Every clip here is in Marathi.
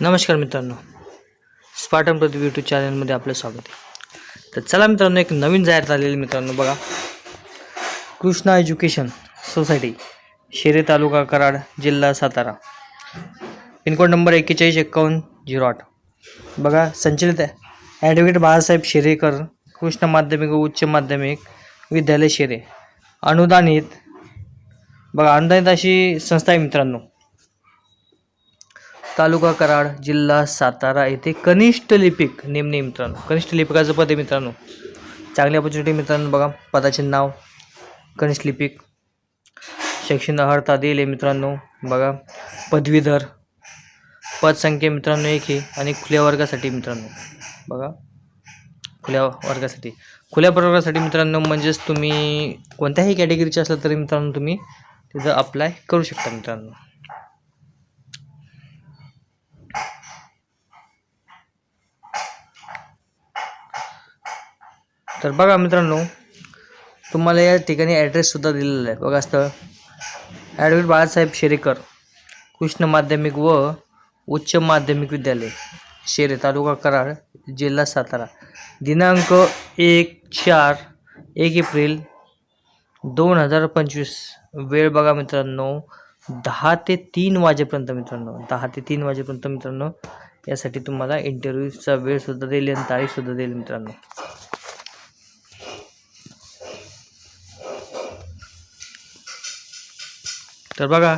नमस्कार मित्रांनो. स्पार्टन प्रदीप यूट्यूब चॅनलमध्ये आपलं स्वागत आहे. तर चला मित्रांनो एक नवीन जाहिरात आलेली मित्रांनो बघा. कृष्णा एज्युकेशन सोसायटी शेरे तालुका कराड जिल्हा सातारा. पिनकोड नंबर एक्केचाळीस एक्कावन्न झिरो आठ. बघा संचलित ॲडव्होकेट बाळासाहेब शेरेकर कृष्ण माध्यमिक व उच्च माध्यमिक विद्यालय शेरे. अनुदानित बघा अनुदानित अशी संस्था आहे मित्रांनो. तालुका कराड जिल्हा सातारा येथे कनिष्ठ लिपिक नेमणे मित्रांनो कनिष्ठ लिपिकाचं पद आहे मित्रांनो. चांगली ऑपॉर्च्युनिटी मित्रांनो बघा पदाचे नाव कनिष्ठ लिपिक. शैक्षणिक अर्हता दिले मित्रांनो बघा पदवीधर. पदसंख्या मित्रांनो एक आहे आणि खुल्या वर्गासाठी मित्रांनो बघा. खुल्या वर्गासाठी. खुल्या प्रवर्गासाठी मित्रांनो म्हणजेच तुम्ही कोणत्याही कॅटेगरीचे असलं तरी मित्रांनो तुम्ही तिथं अप्लाय करू शकता मित्रांनो. तर बघा मित्रांनो तुम्हाला या ठिकाणी ॲड्रेससुद्धा दिलेला आहे. बघा स्थळ. ॲडव्होकेट बाळासाहेब शेरेकर कृष्ण माध्यमिक व उच्च माध्यमिक विद्यालय शेरे तालुका कराड जिल्हा सातारा. दिनांक एक चार एक एप्रिल दोन हजार पंचवीस. वेळ बघा मित्रांनो दहा ते तीन वाजेपर्यंत मित्रांनो दहा ते तीन वाजेपर्यंत मित्रांनो यासाठी तुम्हाला इंटरव्ह्यूचा वेळसुद्धा देईल आणि तारीखसुद्धा देईल मित्रांनो. तर बघा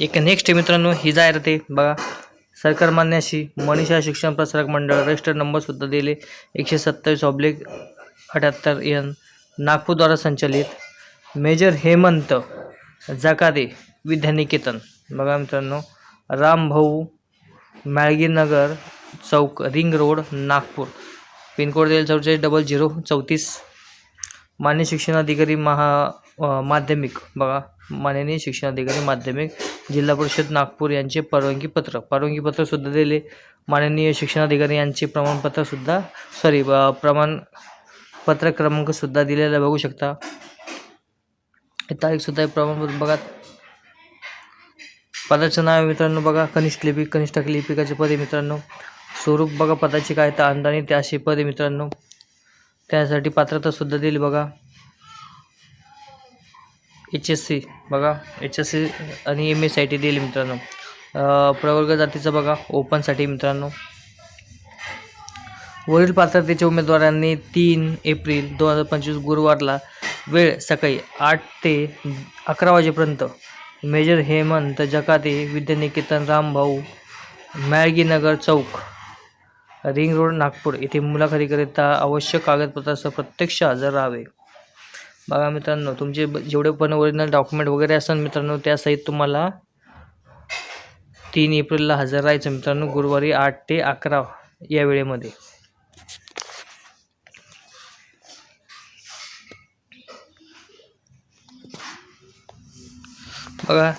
एक नेक्स्ट मित्रांनो ही जाहिरात आहे. बघा सरकार मान्याशी मनीषा शिक्षण प्रसारक मंडळ रजिस्टर नंबरसुद्धा दिले. एकशे सत्तावीस ऑब्लिक अठ्याहत्तर एन नागपूरद्वारा संचलित. मेजर हेमंत जकादे विद्यानिकेतन. बघा मित्रांनो रामभाऊ माळगीनगर चौक रिंग रोड नागपूर. पिनकोड देईल चौचाळीस डबल झिरो चौतीस. मान्य शिक्षणाधिकारी महा माध्यमिक. बघा माननीय शिक्षणाधिकारी माध्यमिक जिल्हा परिषद नागपूर यांचे परवानगी पत्र. परवानगी पत्रसुद्धा दिले. माननीय शिक्षणाधिकारी यांचे प्रमाणपत्रसुद्धा सॉरी प्रमाणपत्र पत्र क्रमांकसुद्धा दिलेला बघू शकता. तारीखसुद्धा आहे प्रमाणपत्र. बघा. पदाचं नाव मित्रांनो बघा. कनिष्ठ लिपिक कनिष्ठ लिपिकाचे पद मित्रांनो. स्वरूप बघा पदाचे काय तर अंदाने त्याशी पदे पद मित्रांनो. त्यासाठी पात्रतासुद्धा दिली बघा. H S C. बघा एच एस सी आणि एम एस आय टी मित्रांनो. प्रवर्ग जातीचं बघा ओपनसाठी मित्रांनो. वरील पात्रतेच्या उमेदवारांनी तीन एप्रिल दोन हजार पंचवीस गुरुवारला वेळ सकाळी आठ ते अकरा वाजेपर्यंत मेजर हेमंत जकाते विद्यानिकेतन रामभाऊ मॅळगीनगर चौक रिंग रोड नागपूर येथे मुलाखतीकरिता आवश्यक कागदपत्रासह प्रत्यक्ष हजर राहावे. बघा मित्रांनो तुमचे जेवढे पण ओरिजिनल डॉक्युमेंट वगैरे असेल मित्रांनो त्यासहित तुम्हाला तीन एप्रिलला हजर राहायचं मित्रांनो गुरुवारी आठ ते अकरा या वेळेमध्ये. बघा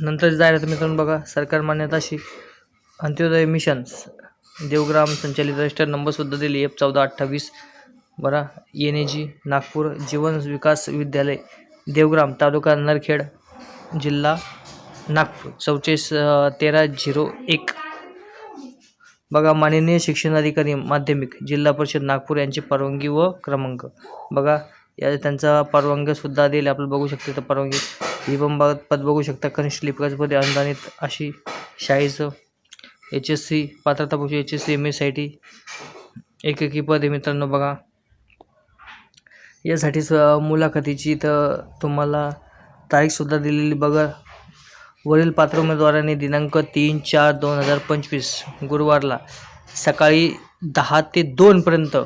नंतर जाहिरात मित्रांनो बघा सरकार मान्यता अशी अंत्योदय मिशन्स देवग्राम संचालित रजिस्टर नंबरसुद्धा दिली एफ चौदा अठ्ठावीस बरा एन ए जी नागपूर जीवन विकास विद्यालय देवग्राम तालुका नरखेड जिल्हा नागपूर चौचाळीस तेरा झिरो एक. बघा माननीय शिक्षणाधिकारी माध्यमिक जिल्हा परिषद नागपूर यांची परवानगी व क्रमांक. बघा या त्यांचा परवानगीसुद्धा दिली आपल्याला बघू शकते तर परवानगी. ही पण बघ पद बघू शकता कनिष्ठ लिपिकाचं अनुदानित अशी शाळेचं एच एस सी पात्रता पक्ष H S C M S I T एकेकी पद मित्रांनो बघा. यासाठी स मुलाखतीची तर तुम्हाला तारीखसुद्धा दिलेली बघा. वरील पात्र उमेदवारांनी दिनांक तीन चार दोन हजार पंचवीस गुरुवारला सकाळी दहा ते दोनपर्यंत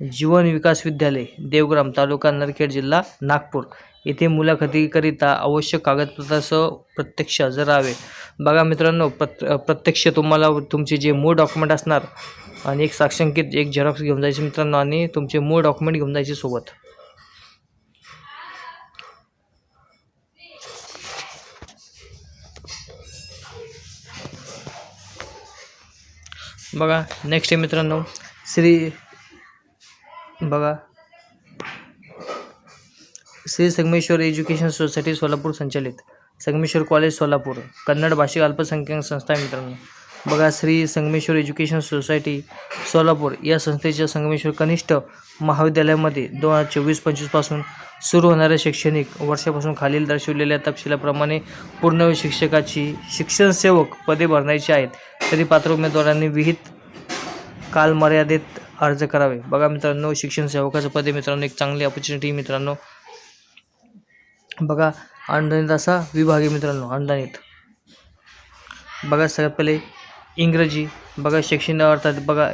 जीवन विकास विद्यालय देवग्राम तालुका नरखेड जिल्हा नागपूर येथे मुलाखतीकरिता आवश्यक कागदपत्रासह प्रत्यक्ष हजर राहावे. बघा मित्रांनो प्रत प्रत्यक्ष तुम्हाला तुमचे जे मूळ डॉक्युमेंट असणार आणि एक साक्षांकित एक झेरॉक्स घेऊन जायचे मित्रांनो आणि तुमचे मूळ डॉक्युमेंट घेऊन जायचे सोबत. बघा नेक्स्ट आहे मित्रांनो. श्री बघा. श्री संगमेश्वर एज्युकेशन सोसायटी सोलापूर संचालित. संगमेश्वर कॉलेज सोलापूर कन्नड भाषिक अल्पसंख्याक संस्था आहे मित्रांनो. बघा श्री संगमेश्वर एज्युकेशन सोसायटी सोलापूर या संस्थेच्या संगमेश्वर कनिष्ठ महाविद्यालयामध्ये दोन हजार चोवीस पंचवीसपासून सुरू होणाऱ्या शैक्षणिक वर्षापासून खालील दर्शवलेल्या तपशिलाप्रमाणे पूर्ण शिक्षकाची शिक्षण सेवक पदे भरण्याची आहेत. तरी पात्र उमेदवारांनी विहित कालमर्यादेत अर्ज करावे. बघा मित्रांनो शिक्षण सेवकाचं पदे मित्रांनो एक चांगली ऑपॉर्च्युनिटी मित्रांनो. बघा अनुदानित असा विभाग आहे मित्रांनो अनुदानित बघा सगळ्यात पहिले इंग्रजी बघा शैक्षणिक अर्थात बघा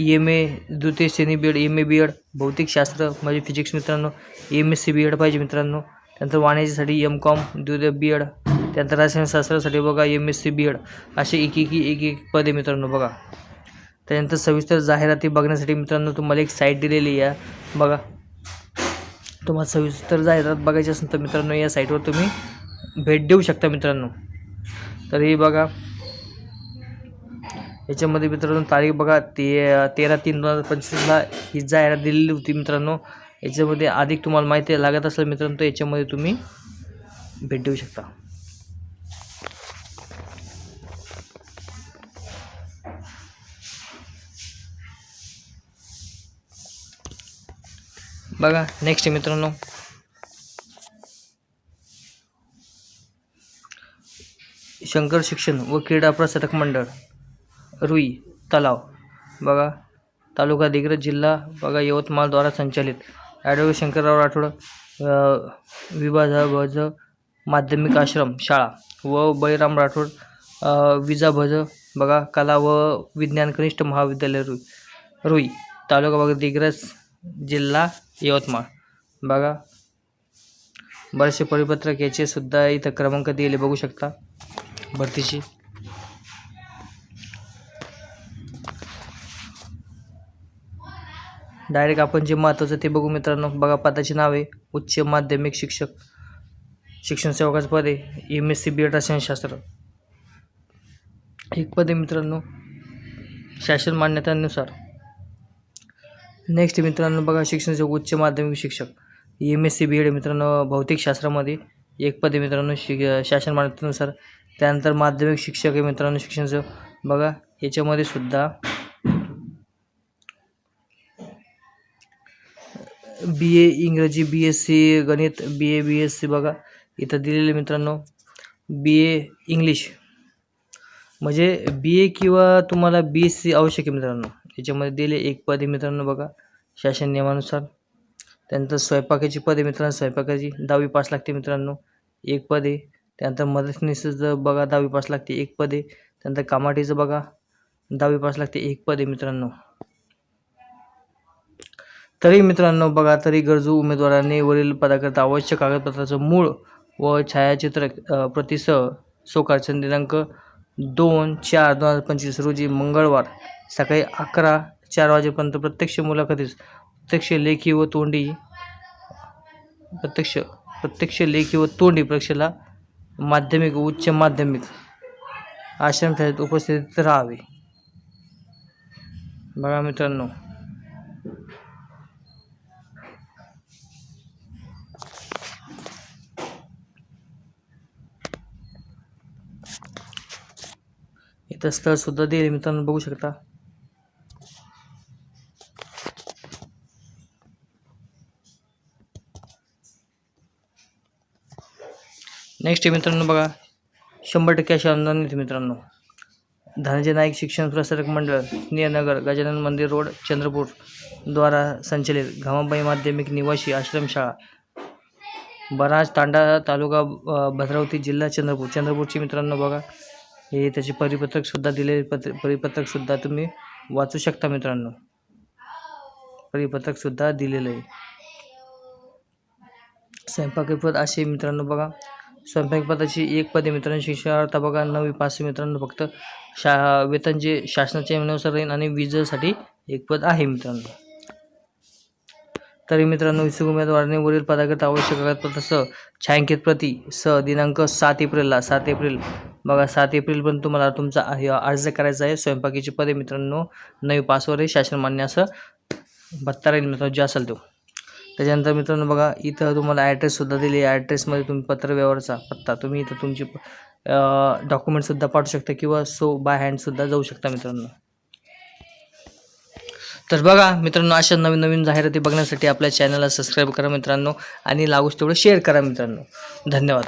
एम ए द्वितीय श्रेणी B Ed M A B Ed भौतिकशास्त्र म्हणजे फिजिक्स मित्रांनो M S C B Ed पाहिजे मित्रांनो. त्यानंतर वाणिज्यासाठी एम कॉम द्वितीय बी एड त्यानंतर रसायनशास्त्रासाठी बघा M S C B Ed असे एक एक एक एक पदे मित्रांनो बघा. त्यानंतर सविस्तर जाहिराती बघण्यासाठी मित्रांनो तुम्हाला एक साईट दिलेली आहे. बघा. तुम्हाला सविस्तर जाहिरात बघायची असेल तर मित्रांनो या साईटवर तुम्ही भेट देऊ शकता मित्रांनो. तर हे बघा. याच्यामध्ये मित्रांनो तारीख बघा ते तेरा तीन दोन हजार पंचवीसला ही जाहिरात दिलेली होती मित्रांनो. याच्यामध्ये अधिक तुम्हाला माहिती लागत असेल मित्रांनो तर याच्यामध्ये तुम्ही भेट देऊ शकता. बघा नेक्स्ट मित्रांनो. शंकर शिक्षण व क्रीडा प्रसारक मंडळ. रुई तलाव. बघा तालुका दिग्रज जिल्हा बघा यवतमाळद्वारा संचालित. ॲडव शंकरराव राठोड विभाजाभज माध्यमिक आश्रम शाळा व बळीराम राठोड विजाभज बघा कला व विज्ञान कनिष्ठ महाविद्यालय रुई रुई तालुका बघा दिग्रज जिल्हा यवतमाळ. बघा बरेचसे परिपत्रक याचे सुद्धा इथं क्रमांक दिले बघू शकता. भरतीची. डायरेक्ट आपण जे महत्त्वाचं ते बघू मित्रांनो. बघा पदाचे नाव आहे उच्च माध्यमिक शिक्षक. शिक्षण सेवकाचं पद आहे M S C B Ed रसायनशास्त्र एक पद आहे मित्रांनो शासन मान्यतानुसार. नेक्स्ट मित्रांनो बघा शिक्षण सेवक उच्च माध्यमिक शिक्षक. M S C B Ed मित्रांनो भौतिकशास्त्रामध्ये एक पद आहे मित्रांनो शि शासन मान्यतेनुसार. त्यानंतर माध्यमिक शिक्षक आहे मित्रांनो शिक्षण सेवक. बघा याच्यामध्ये सुद्धा बी ए इंग्रजी बी एस सी गणित बी ए बी एस सी बघा. इथं दिलेले मित्रांनो बी ए इंग्लिश म्हणजे बी ए किंवा तुम्हाला बी एस सी आवश्यक आहे मित्रांनो. याच्यामध्ये दिले एक पदे मित्रांनो बघा शासन नियमानुसार. त्यानंतर स्वयंपाकाची पदे मित्रांनो स्वयंपाकाची. दहावी पास लागते मित्रांनो एक पदे त्यानंतर मदतनीसचं बघा दहावी पास लागते एक पदे त्यानंतर कामाठीचं बघा दहावी पास लागते एक पदे मित्रांनो. तरी मित्रांनो बघा तरी गरजू उमेदवारांनी वरील पदाकरता आवश्यक कागदपत्राचं मूळ व छायाचित्र प्रतिसह सोकारचंद दिनांक दोन चार दोन हजार पंचवीस रोजी मंगळवार सकाळी अकरा चार वाजेपर्यंत प्रत्यक्ष मुलाखतीस प्रत्यक्ष लेखी व तोंडी प्रत्यक्ष प्रत्यक्ष लेखी व तोंडी परीक्षेला माध्यमिक व उच्च माध्यमिक आश्रमशाळेत उपस्थित राहावे. बघा मित्रांनो. इथं स्थळसुद्धा दिले मित्रांनो. बघू शकता. नेक्स्ट मित्रांनो बघा. शंभर टक्के असे अनुदान येते मित्रांनो. धनंजय नाईक शिक्षण प्रसारक मंडळ स्नेहनगर गजानन मंदिर रोड चंद्रपूर द्वारा संचलित घामाबाई माध्यमिक निवासी आश्रमशाळा बराज तांडा तालुका भद्रावती जिल्हा चंद्रपूर. चंद्रपूरची मित्रांनो बघा. हे त्याचे परिपत्रकसुद्धा दिलेले पत्र परिपत्रकसुद्धा तुम्ही वाचू शकता मित्रांनो. परिपत्रकसुद्धा दिलेलं आहे. स्वयंपाकपद असे मित्रांनो बघा. स्वयंपाकपदाची एक पदे मित्रांनो शिक्षणार्थ बघा नवी पाचशे मित्रांनो. फक्त शा वेतन जे शासनाच्या नियमानुसार राहील आणि विजेसाठी एक पद आहे मित्रांनो. तरी मित्रांनो इच्छुक उमेदवाराने वरील पदाकरता आवश्यक कागदपत्रासह छायांकित प्रती सह दिनांक सात एप्रिलला सात एप्रिल बघा सात एप्रिलपर्यंत तुम्हाला तुमचा हे अर्ज करायचा आहे. स्वयंपाकीची पदे मित्रांनो नवी पासवर आहे शासन मान्य असं भत्ता राहील मित्रांनो जे असेल तो. त्याच्यानंतर मित्रांनो बघा इथं तुम्हाला ॲड्रेससुद्धा दिली आहे. ॲड्रेसमध्ये तुम्ही पत्रव्यवहारचा पत्ता तुम्ही इथं तुमची डॉक्युमेंटसुद्धा पाठवू शकता किंवा सो बाय हँडसुद्धा जाऊ शकता मित्रांनो. तर बघा मित्रांनो अशा नवीन नवीन जाहिराती बघण्यासाठी आपल्या चॅनलला सबस्क्राईब करा मित्रांनो आणि लागूच तेवढं शेअर करा मित्रांनो. धन्यवाद.